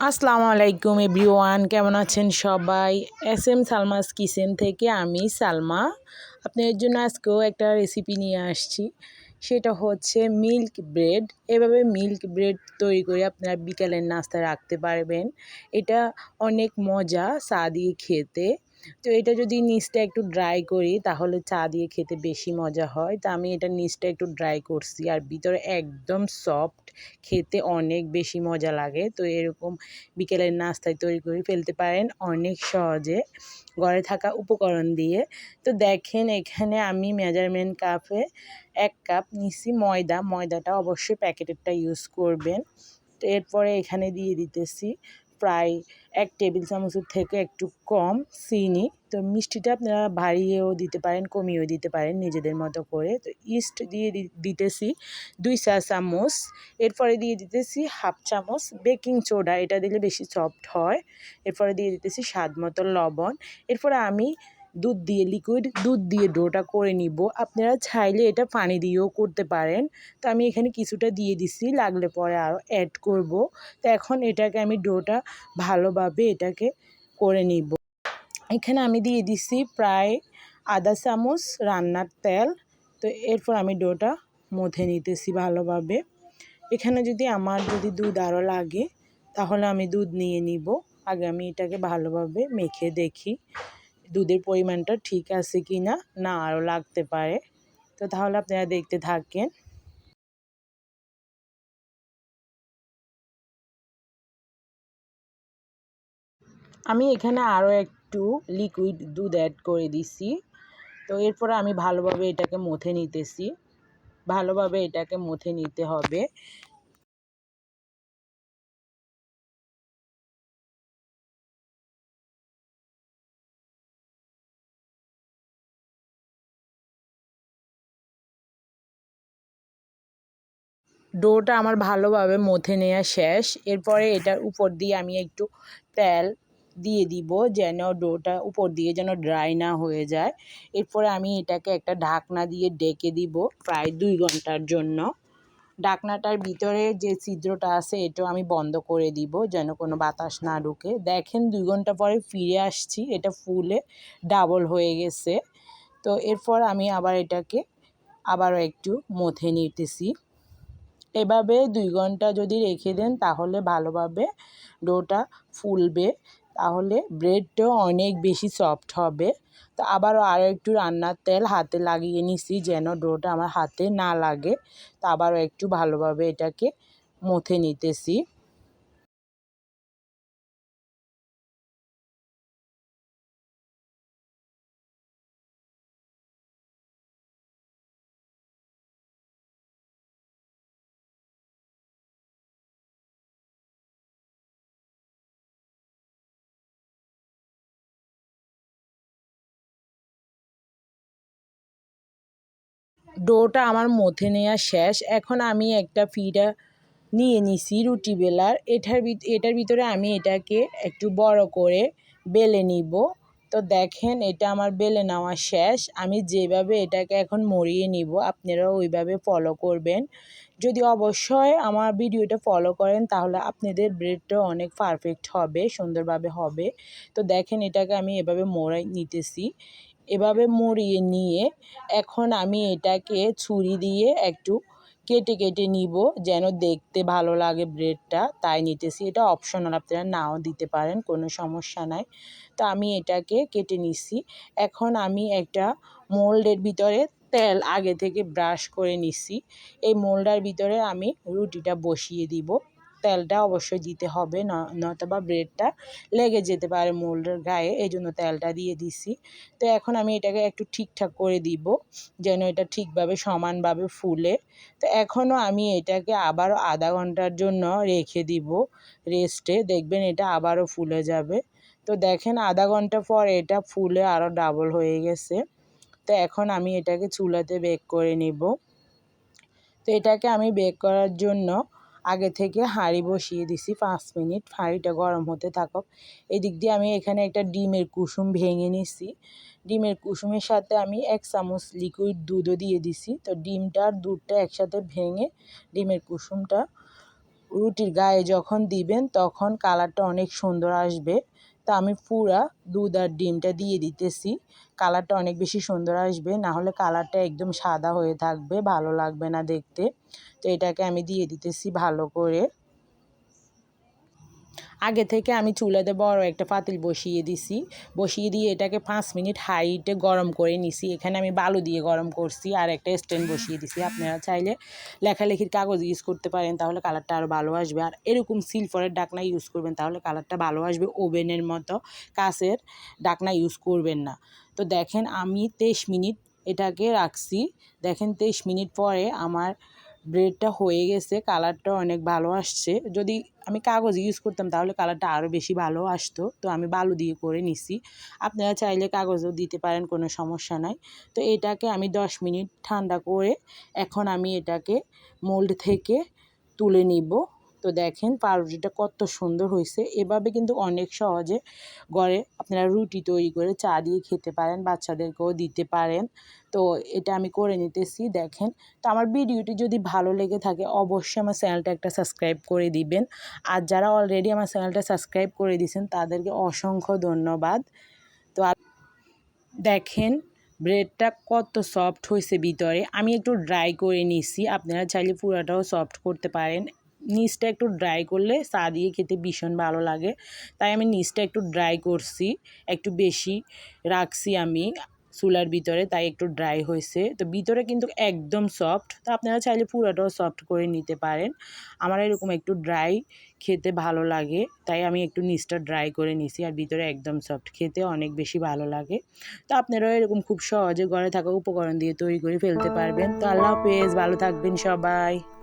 আসসালামু আলাইকুম এভরিওয়ান, কেমন আছেন সবাই? এস এম সালমাস কিচেন থেকে আমি সালমা। আপনাদের জন্য আজকেও একটা রেসিপি নিয়ে আসছি। সেটা হচ্ছে মিল্ক ব্রেড। এভাবে মিল্ক ব্রেড তৈরি করে আপনারা বিকালের নাস্তা রাখতে পারবেন। এটা অনেক মজা চা দিয়ে খেতে। তো এটা যদি নিচটা একটু ড্রাই করি, তাহলে চা দিয়ে খেতে বেশি মজা হয়। তো আমি এটা নিচটা একটু ড্রাই করছি, আর ভিতরে একদম সফট খেতে অনেক বেশি মজা লাগে। তো এরকম বিকেলের নাস্তায় তৈরি করে ফেলতে পারেন অনেক সহজে, ঘরে থাকা উপকরণ দিয়ে। তো দেখেন এখানে আমি মেজারমেন্ট কাপে এক কাপ নিছি ময়দা। ময়দাটা অবশ্যই প্যাকেটেরটা ইউজ করবেন। তো এরপরে এখানে দিয়ে দিতেছি প্রায় এক টেবিল চামচের থেকে একটু কম চিনি। তো মিষ্টিটা আপনারা বাড়িয়েও দিতে পারেন, কমিয়েও দিতে পারেন নিজেদের মতো করে। তো ইস্ট দিয়ে দিতেছি দুই চা চামচ। এরপরে দিয়ে দিতেছি হাফ চামচ বেকিং সোডা এটা দিলে বেশি সফট হয়। এরপরে দিয়ে দিতেছি স্বাদ মতো লবণ। এরপরে আমি দুধ দিয়ে লিকুইড দুধ দিয়ে ডোটা করে নিব। আপনারা চাইলে এটা পানি দিয়েও করতে পারেন। তো আমি এখানে কিছুটা দিয়ে দিছি, লাগলে পরে আরও অ্যাড করব। তো এখন এটাকে আমি ডোটা ভালোভাবে এটাকে করে নিব। এখানে আমি দিয়ে দিছি প্রায় আধা চামচ রান্নার তেল। তো এরপর আমি ডোটা মথে নিতেছি ভালোভাবে। এখানে যদি আমার যদি দুধ আরও লাগে, তাহলে আমি দুধ নিয়ে নিব। আগে আমি এটাকে ভালোভাবে মেখে দেখি। দুধের পরিমাণটা ঠিক আছে কি না? না আরও লাগতে পারে। তো তাহলে আপনারা দেখতে থাকেন। আমি এখানে আরও একটু লিকুইড দুধ অ্যাড করে দিছি। তো এরপরে আমি ভালোভাবে এটাকে মথে নিতেছি। ভালোভাবে এটাকে মথে নিতে হবে। ডোটা আমার ভালোভাবে মথে নেওয়া শেষ। এরপরে এটার উপর দিয়ে আমি একটু তেল দিয়ে দিব যেন ডোটা উপর দিয়ে যেন ড্রাই না হয়ে যায়। এরপরে আমি এটাকে একটা ঢাকনা দিয়ে ডেকে দিব প্রায় দুই ঘণ্টার জন্য। ডাকনাটার ভিতরে যে ছিদ্রটা আছে, এটাও আমি বন্ধ করে দিব যেন কোনো বাতাস না ঢুকে। দেখেন দুই ঘণ্টা পরে ফিরে আসছি, এটা ফুলে ডাবল হয়ে গেছে। তো এরপর আমি আবার এটাকে আবারও একটু মথে নিতেছি। এভাবে দুই ঘণ্টা যদি রেখে দেন, তাহলে ভালোভাবে ডোটা ফুলবে। তাহলে ব্রেডটাও অনেক বেশি সফট হবে। তো আবারও আরও একটু রান্নার তেল হাতে লাগিয়ে নিছি যেন ডোটা আমার হাতে না লাগে। তো আবারও একটু ভালোভাবে এটাকে মথে নিতেছি। ডোটা আমার মথে নেওয়া শেষ। এখন আমি একটা ফিডা নিয়ে নিছি রুটি বেলার। এটার এটার ভিতরে আমি এটাকে একটু বড় করে বেলে নিব। তো দেখেন, এটা আমার বেলে নেওয়া শেষ। আমি যেভাবে এটাকে এখন মরিয়ে নিব আপনারা ওইভাবে ফলো করবেন। যদি অবশ্যই আমার ভিডিওটা ফলো করেন, তাহলে আপনাদের ব্রেডটা অনেক পারফেক্ট হবে, সুন্দরভাবে হবে। তো দেখেন, এটাকে আমি এভাবে মোড়াই নিতেছি। এভাবে মুড়িয়ে নিয়ে এখন আমি এটাকে ছুরি দিয়ে একটু কেটে কেটে নিব যেন দেখতে ভালো লাগে ব্রেডটা। তাই নিতেছি। এটা অপশনাল আপনারা নাও দিতে পারেন, কোনো সমস্যা নাই। তো আমি এটাকে কেটে নিছি। এখন আমি একটা মোল্ডের ভিতরে তেল আগে থেকে ব্রাশ করে নিছি। এই মোল্ডার ভিতরে আমি রুটিটা বসিয়ে দিব। তেলটা অবশ্যই দিতে হবে নয়তোবা ব্রেডটা লেগে যেতে পারে মোল্ডের গায়ে এই জন্য তেলটা দিয়ে দিছি। তো এখন আমি এটাকে একটু ঠিকঠাক করে দিব, যেন এটা ঠিকভাবে সমানভাবে ফুলে। তো এখনও আমি এটাকে আবারও আধা ঘণ্টার জন্য রেখে দিব রেস্টে, দেখবেন এটা আবারও ফুলে যাবে। তো দেখেন আধা ঘণ্টা পর এটা ফুলে আরও ডাবল হয়ে গেছে। তো এখন আমি এটাকে চুলাতে বেক করে নিব। তো এটাকে আমি বেক করার জন্য আগে থেকে হাঁড়ি বসিয়ে দিছি, পাঁচ মিনিট। হাঁড়িটা গরম হতে থাকুক। এদিক দিয়ে আমি এখানে একটা ডিমের কুসুম ভেঙে নিছি। ডিমের কুসুমের সাথে আমি এক চামচ লিকুইড দুধও দিয়ে দিছি। তো ডিমটা আর দুধটা একসাথে ভেঙে ডিমের কুসুমটা রুটির গায়ে যখন দিবেন, তখন কালারটা অনেক সুন্দর আসবে। তো আমি পুরা দুধ আর ডিমটা দিয়ে দিতেছি। কালারটা অনেক বেশি সুন্দর আসবে, না হলে কালারটা একদম সাদা হয়ে থাকবে, ভালো লাগবে না দেখতে। তো এটাকে আমি দিয়ে দিতেছি ভালো করে। আগে থেকে আমি চুলাতে বড় একটা পাতিল বসিয়ে দিছি। বসিয়ে দিয়ে এটাকে পাঁচ মিনিট হাইটে গরম করে নিছি। এখানে আমি বালু দিয়ে গরম করছি আর একটা স্ট্যান্ড বসিয়ে দিছি। আপনারা চাইলে লেখালেখির কাগজ ইউজ করতে পারেন, তাহলে কালারটা আরও ভালো আসবে। আর এরকম সিলফরের ডাকনা ইউজ করবেন, তাহলে কালারটা ভালো আসবে। ওভেনের মতো কাছের ডাকনা ইউজ করবেন না। তো দেখেন আমি তেইশ মিনিট এটাকে রাখছি। দেখেন তেইশ মিনিট পরে আমার ব্রেডটা হয়ে গেছে কালারটা অনেক ভালো আসছে। যদি আমি কাগজ ইউজ করতাম তাহলে কালারটা আরও বেশি ভালো আসতো। তো আমি বালু দিয়ে করে নিছি। আপনারা চাইলে কাগজও দিতে পারেন, কোনো সমস্যা নাই। তো এটাকে আমি দশ মিনিট ঠান্ডা করে এখন আমি এটাকে মোল্ড থেকে তুলে নিব। তো দেখেন পাউরুটিটা কত সুন্দর হয়েছে। এভাবে কিন্তু অনেক সহজে ঘরে আপনারা রুটি তৈরি করে চা দিয়ে খেতে পারেন, বাচ্চাদেরকেও দিতে পারেন। তো এটা আমি করে নিতেছি, দেখেন। তো আমার ভিডিওটি যদি ভালো লেগে থাকে, অবশ্যই আমার চ্যানেলটা একটা সাবস্ক্রাইব করে দিবেন। আর যারা অলরেডি আমার চ্যানেলটা সাবস্ক্রাইব করে দিয়েছেন, তাদেরকে অসংখ্য ধন্যবাদ। তো দেখেন, ব্রেডটা কত সফট হয়েছে ভিতরে। আমি একটু ড্রাই করে নিছি, আপনারা চাইলে পুরাটাও সফট করতে পারেন। নিচটা একটু ড্রাই করলে চা দিয়ে খেতে ভীষণ ভালো লাগে। তাই আমি নিচটা একটু ড্রাই করছি, একটু বেশি রাখছি আমি চুলার ভিতরে, তাই একটু ড্রাই হয়েছে। তো ভিতরে কিন্তু একদম সফট তো আপনারা চাইলে পুরোটাও সফট করে নিতে পারেন। আমার এরকম একটু ড্রাই খেতে ভালো লাগে, তাই আমি একটু নিচটা ড্রাই করে নিছি আর ভিতরে একদম সফট খেতে অনেক বেশি ভালো লাগে। তো আপনারাও এরকম খুব সহজে ঘরে থাকা উপকরণ দিয়ে তৈরি করে ফেলতে পারবেন। তো আল্লাহ হাফেজ, ভালো থাকবেন সবাই।